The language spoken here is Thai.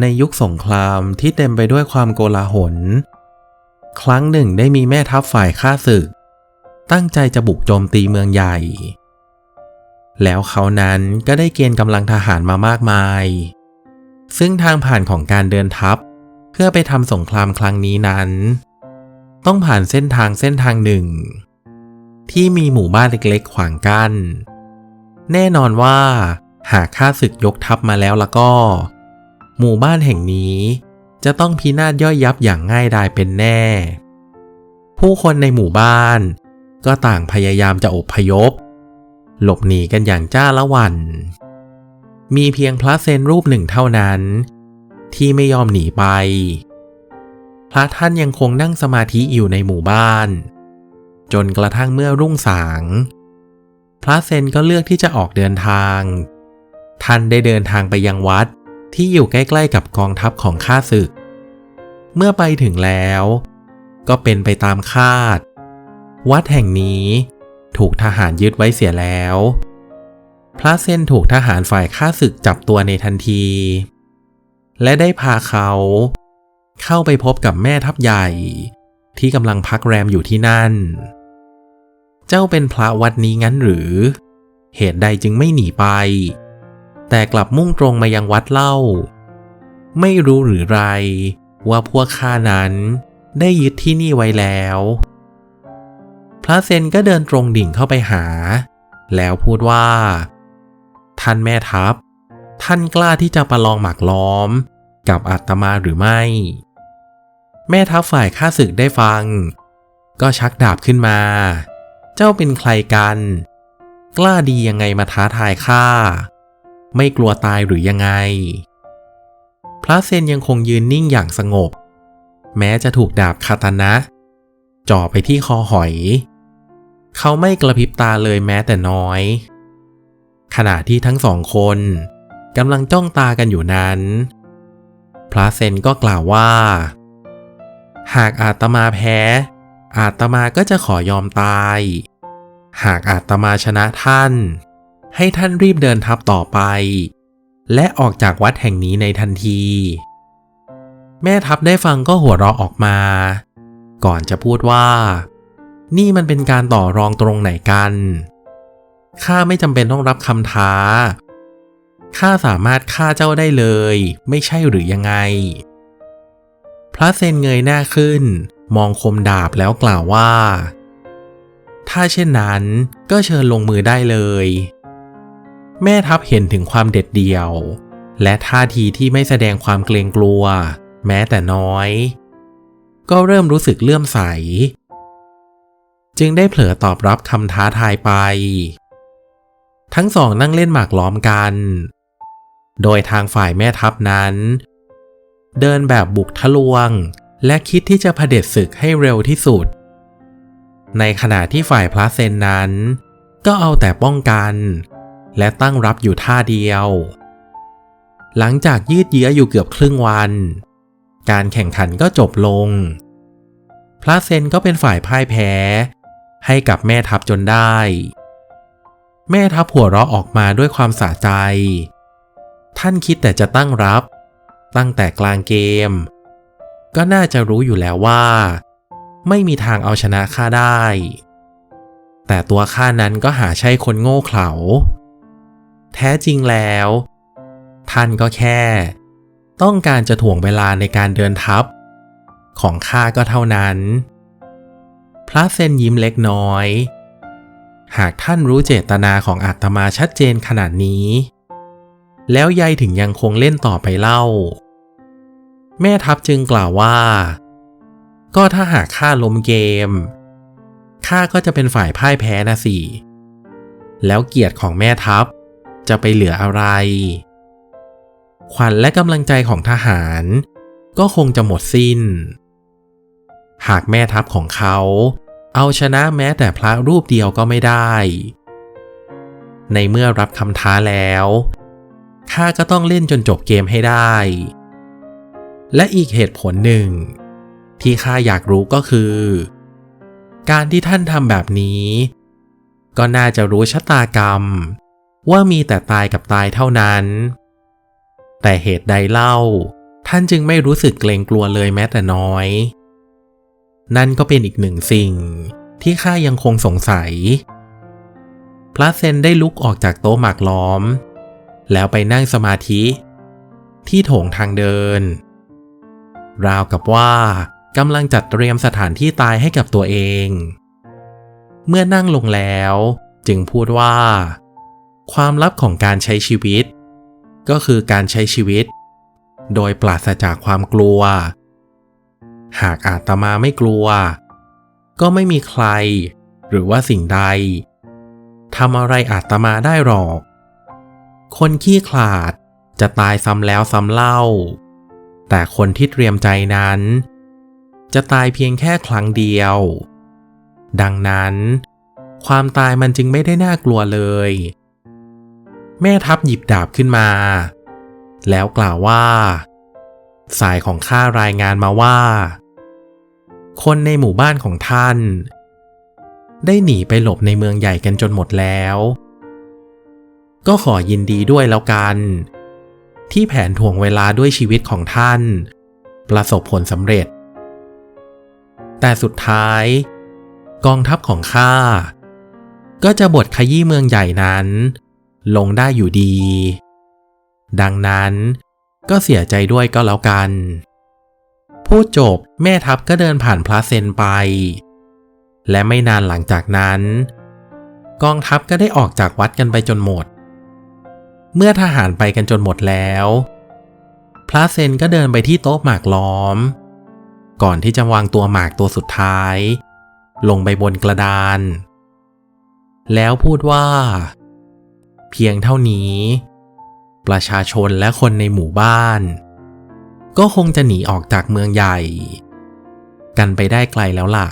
ในยุคสงครามที่เต็มไปด้วยความโกลาหล ครั้งหนึ่งได้มีแม่ทัพฝ่ายข้าศึก ตั้งใจจะบุกโจมตีเมืองใหญ่ แล้วเขานั้นก็ได้เกณฑ์กำลังทหารมามากมาย ซึ่งทางผ่านของการเดินทัพ เพื่อไปทำสงครามครั้งนี้นั้น ต้องผ่านเส้นทางเส้นทางหนึ่ง ที่มีหมู่บ้านเล็กๆ ขวางกัน้น แน่นอนว่าหากข้าศึกยกทัพมาแล้วแล้วก็ หมู่บ้านแห่งนี้ จะต้องพินาศย่อยยับอย่างง่ายดายเป็นแน่ ผู้คนในหมู่บ้าน ก็ต่างพยายามจะอบพยพ หลบหนีกันอย่างจ้าละวัน มีเพียงพระเซนรูปหนึ่งเท่านั้น ที่ไม่ยอมหนีไป พระท่านยังคงนั่งสมาธิอยู่ในหมู่บ้าน จนกระทั่งเมื่อรุ่งสาง พระเซนก็เลือกที่จะออกเดินทางท่านได้เดินทางไปยังวัด ที่อยู่ใกล้ๆกับกองทัพของข้าศึก เมื่อไปถึงแล้ว ก็เป็นไปตามคาด วัดแห่งนี้ถูกทหารยึดไว้เสียแล้ว พระเซนถูกทหารฝ่ายข้าศึกจับตัวในทันที และได้พาเขาเข้าไปพบกับแม่ทัพใหญ่ ที่กำลังพักแรมอยู่ที่นั่น เจ้าเป็นพระวัดนี้งั้นหรือ เหตุใดจึงไม่หนีไป แต่กลับมุ่งตรงมายังวัดเล่า ไม่รู้หรือไร ว่าพวกข้านั้นได้ยึดที่นี่ไว้แล้ว พระเซนก็เดินตรงดิ่งเข้าไปหา แล้วพูดว่า ท่านแม่ทัพ ท่านกล้าที่จะประลองหมากล้อม กับอาตมาหรือไม่ แม่ทัพฝ่ายข้าศึกได้ฟัง ก็ชักดาบขึ้นมา เจ้าเป็นใครกัน กล้าดียังไงมาท้าทายข้า ไม่กลัวตายหรือยังไง พระเซนยังคงยืนนิ่งอย่างสงบ แม้จะถูกดาบคาตานะ จ่อไปที่คอหอย เขาไม่กระพริบตาเลยแม้แต่น้อย ขณะที่ทั้งสองคนกำลังจ้องตากันอยู่นั้น พระเซนก็กล่าวว่า หากอาตมาแพ้ อาตมาก็จะขอยอมตาย หากอาตมาชนะท่าน ให้ท่านรีบเดินทัพต่อไป และออกจากวัดแห่งนี้ในทันที แม่ทัพได้ฟังก็หัวเราะออกมา ก่อนจะพูดว่า นี่มันเป็นการต่อรองตรงไหนกันข้าไม่จำเป็นต้องรับคำท้าข้าสามารถฆ่าเจ้าได้เลย ไม่ใช่หรือยังไง พระเซนเงยหน้าขึ้น มองคมดาบแล้วกล่าวว่า ถ้าเช่นนั้นก็เชิญลงมือได้เลย แม่ทัพเห็นถึงความเด็ดเดี่ยว และท่าทีที่ไม่แสดงความเกรงกลัว แม้แต่น้อย ก็เริ่มรู้สึกเลื่อมใส จึงได้เผลอตอบรับคำท้าทายไป ทั้งสองนั่งเล่นหมากล้อมกัน โดยทางฝ่ายแม่ทัพนั้น เดินแบบบุกทะลวง และคิดที่จะเผด็จศึกให้เร็วที่สุด ในขณะที่ฝ่ายพระเซนนั้น ก็เอาแต่ป้องกัน และตั้งรับอยู่ท่าเดียว หลังจากยืดเยื้ออยู่เกือบครึ่งวัน การแข่งขันก็จบลง พระเซนก็เป็นฝ่ายพ่ายแพ้ ให้กับแม่ทัพจนได้ แม่ทัพหัวเราะออกมาด้วยความสะใจ ท่านคิดแต่จะตั้งรับ ตั้งแต่กลางเกม ก็น่าจะรู้อยู่แล้วว่า ไม่มีทางเอาชนะข้าได้แต่ตัวข้านั้นก็หาใช่คนโง่เขลา แท้จริงแล้ว ท่านก็แค่ ต้องการจะถ่วงเวลาในการเดินทัพ ของข้าก็เท่านั้น พระเซนยิ้มเล็กน้อย หากท่านรู้เจตนาของอาตมาชัดเจนขนาดนี้ แล้วยายถึงยังคงเล่นต่อไปเล่า แม่ทัพจึงกล่าวว่า ก็ถ้าหากข้าล้มเกมข้าก็จะเป็นฝ่ายพ่ายแพ้นะสิ แล้วเกียรติของแม่ทัพ จะไปเหลืออะไร ขวัญและกำลังใจของทหาร ก็คงจะหมดสิ้น หากแม่ทัพของเขา เอาชนะแม้แต่พระรูปเดียวก็ไม่ได้ ในเมื่อรับคำท้าแล้วข้าก็ต้องเล่นจนจบเกมให้ได้ และอีกเหตุผลหนึ่ง ที่ข้าอยากรู้ก็คือ การที่ท่านทำแบบนี้ ก็น่าจะรู้ชะตากรรม ว่ามีแต่ตายกับตายเท่านั้น แต่เหตุใดเล่า ท่านจึงไม่รู้สึกเกรงกลัวเลยแม้แต่น้อย นั่นก็เป็นอีกหนึ่งสิ่งที่ข้ายังคงสงสัย พระเซนได้ลุกออกจากโต๊ะหมากล้อม แล้วไปนั่งสมาธิ ที่โถงทางเดิน ราวกับว่ากำลังจัดเตรียมสถานที่ตายให้กับตัวเอง เมื่อนั่งลงแล้ว จึงพูดว่า ความลับของการใช้ชีวิต ก็คือการใช้ชีวิต โดยปราศจากความกลัว หากอาตมาไม่กลัว ก็ไม่มีใคร หรือว่าสิ่งใดทำอะไรอาตมาได้หรอก คนขี้ขลาดจะตายซ้ำแล้วซ้ำเล่า แต่คนที่เตรียมใจนั้น จะตายเพียงแค่ครั้งเดียว ดังนั้น ความตายมันจึงไม่ได้น่ากลัวเลย แม่ทัพหยิบดาบขึ้นมา แล้วกล่าวว่า สายของข้ารายงานมาว่า คนในหมู่บ้านของท่าน ได้หนีไปหลบในเมืองใหญ่กันจนหมดแล้ว ก็ขอยินดีด้วยแล้วกัน ที่แผนถ่วงเวลาด้วยชีวิตของท่าน ประสบผลสำเร็จ แต่สุดท้าย กองทัพของข้าก็จะบดขยี้เมืองใหญ่นั้น ลงได้อยู่ดี ดังนั้นก็เสียใจด้วยก็แล้วกัน พูดจบแม่ทัพก็เดินผ่านพระเซนไป และไม่นานหลังจากนั้น กองทัพก็ได้ออกจากวัดกันไปจนหมด เมื่อทหารไปกันจนหมดแล้ว พระเซนก็เดินไปที่โต๊ะหมากล้อม ก่อนที่จะวางตัวหมากตัวสุดท้าย ลงไปบนกระดาน แล้วพูดว่า เพียงเท่านี้ ประชาชนและคนในหมู่บ้าน ก็คงจะหนีออกจากเมืองใหญ่ กันไปได้ไกลแล้วล่ะ